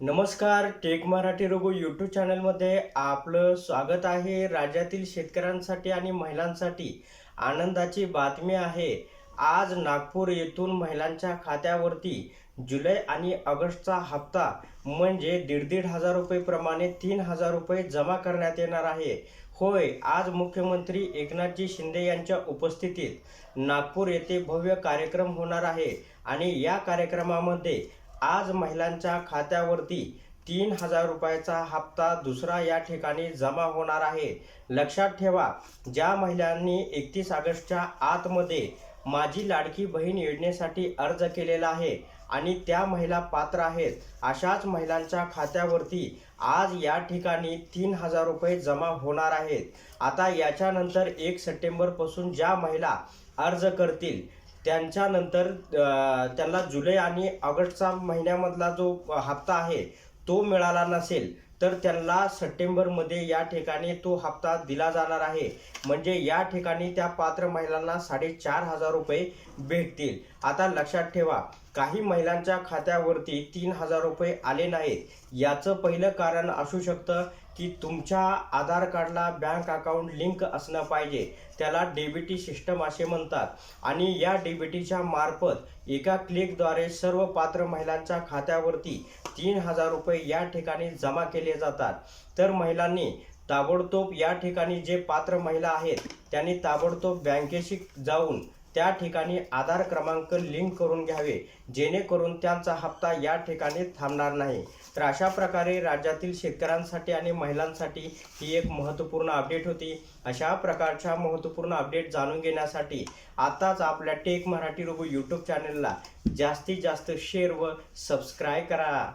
नमस्कार take Marathi Raghu YouTube चॅनलमध्ये आपलं स्वागत आहे. राज्यातील शेतकऱ्यांसाठी आणि महिलांसाठी आनंदाची बातमी आहे. आज नागपूर येथून महिलांच्या खात्यावरती जुलै आणि ऑगस्टचा हप्ता म्हणजे दीड दीड हजार रुपये प्रमाणे तीन हजार रुपये जमा करण्यात येणार आहे. होय आज मुख्यमंत्री एकनाथजी शिंदे यांच्या उपस्थितीत नागपूर येथे भव्य कार्यक्रम होणार आहे आणि या कार्यक्रमामध्ये आज महिलांच्या खात्यावरती तीन हजार रुपयाचा हप्ता दुसरा या ठिकाणी जमा होणार आहे. लक्षात ठेवा ज्या महिलांनी एकतीस ऑगस्टच्या आतमध्ये माझी लाडकी बहीण योजनेसाठी अर्ज केलेला आहे आणि त्या महिला पात्र आहेत अशाच महिलांच्या खात्यावरती आज या ठिकाणी तीन हजार रुपये जमा होणार आहेत. आता याच्यानंतर एक सप्टेंबरपासून ज्या महिला अर्ज करतील त्यांच्यानंतर त्यांना जुलै आणि ऑगस्टचा महिन्यामधला जो हप्ता आहे तो मिळाला नसेल तर त्यांना सप्टेंबरमध्ये या ठिकाणी तो हप्ता दिला जाणार आहे. म्हणजे या ठिकाणी त्या पात्र महिलांना साडेचार हजार रुपये भेटतील. आता लक्षात ठेवा काही महिलांच्या खात्यावरती तीन हजार रुपये आले नाहीत. याचं पहिलं कारण असू शकतं की तुमच्या आधार कार्डला बँक अकाउंट लिंक असणं पाहिजे. त्याला डेबिटी सिस्टम असे म्हणतात. आणि या डेबिटीच्या मार्फत एका क्लिकद्वारे सर्व पात्र महिलांच्या खात्यावरती तीन हजार रुपये या ठिकाणी जमा केले जातात. तर महिलांनी ताबडतोब या ठिकाणी जे पात्र महिला आहेत त्यांनी ताबडतोब बँकेशी जाऊन त्या ठिकाणी आधार क्रमांक लिंक करून घ्यावे जेणेकरून त्यांचा हप्ता या ठिकाणी थांबणार नाही. तर अशा प्रकारे राज्यातील शेतकऱ्यांसाठी आणि महिलांसाठी ही एक महत्त्वपूर्ण अपडेट होती. अशा प्रकारच्या महत्त्वपूर्ण अपडेट जाणून घेण्यासाठी आताच आपल्या टेक मराठी रोबो यूट्यूब चॅनलला जास्तीत जास्त शेअर व सबस्क्राईब करा.